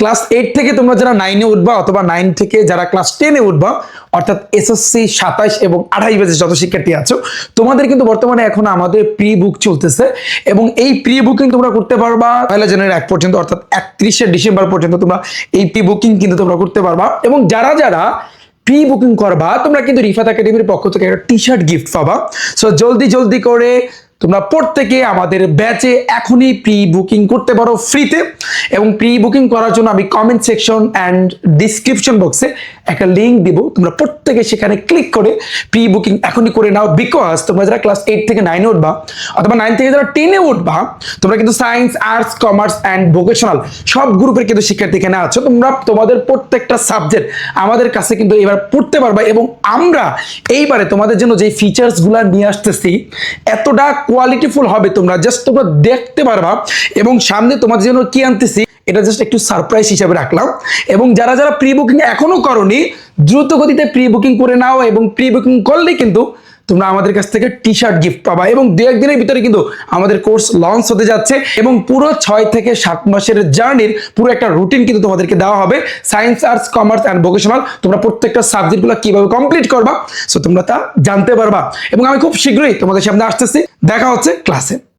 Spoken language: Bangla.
ক্লাস এইট থেকে তোমরা যারা নাইনে উঠবা অথবা নাইন থেকে যারা ক্লাস টেনে উঠবা, অর্থাৎ এসএসসি সাতাইশ এবং আঠাইশ বেজে যত শিক্ষার্থী আছো, তোমাদের কিন্তু বর্তমানে এখন আমাদের প্রি বুক চলতেছে এবং এই প্রি বুকিং তোমরা করতে পারবা পয়লা জানুয়ারি এক পর্যন্ত, অর্থাৎ একত্রিশে ডিসেম্বর পর্যন্ত তোমরা এই প্রি বুকিং কিন্তু তোমরা করতে পারবা এবং যারা যারা প্রি বুকিং করবা, তোমরা কিন্তু রিফাত একাডেমির পক্ষ থেকে একটা টি শার্ট গিফট পাবা। সো জলদি জলদি করে তোমরা প্রত্যেকে আমাদের ব্যাচে এখনই প্রি বুকিং করতে পারো ফ্রিতে এবং প্রি বুকিং করার জন্য আমি কমেন্ট সেকশন অ্যান্ড ডিসক্রিপশন বক্সে একটা লিঙ্ক দিব। তোমরা প্রত্যেকে সেখানে ক্লিক করে প্রি বুকিং এখনই করে নাও বিকজ তোমরা যারা ক্লাস এইট থেকে নাইনে উঠবা অথবা নাইন থেকে যারা টেনে উঠবা, তোমরা কিন্তু science arts commerce and vocational সব গ্রুপের কিন্তু শিক্ষার্থী এখানে আছো। তোমরা তোমাদের প্রত্যেকটা সাবজেক্ট আমাদের কাছে কিন্তু এবার পড়তে পারবা এবং আমরা এইবারে তোমাদের জন্য যে ফিচার্সগুলো নিয়ে আসতেছি, এতটা কোয়ালিটিফুল হবে তোমরা জাস্ট তোমরা দেখতে পারবা। এবং সামনে তোমার জন্য কি আনতেছি, এটা জাস্ট একটু সারপ্রাইজ হিসাবে রাখলাম। এবং যারা যারা প্রি বুকিং এখনও করনি, দ্রুত গতিতে প্রি বুকিং করে নাও এবং প্রি বুকিং করলে কিন্তু তোমরা আমাদের কাছ থেকে টি শার্ট গিফট পাবা এবং দু একদিনের ভিতরে কিন্তু আমাদের কোর্স লঞ্চ হতে যাচ্ছে এবং পুরো ছয় থেকে সাত মাসের জার্নির পুরো একটা রুটিন কিন্তু তোমাদেরকে দেওয়া হবে। Science arts commerce and vocational তোমরা প্রত্যেকটা সাবজেক্টগুলো কীভাবে কমপ্লিট করবা সো তোমরা তা জানতে পারবা এবং আমি খুব শীঘ্রই তোমাদের সামনে আসতেছি। দেখা হচ্ছে ক্লাসে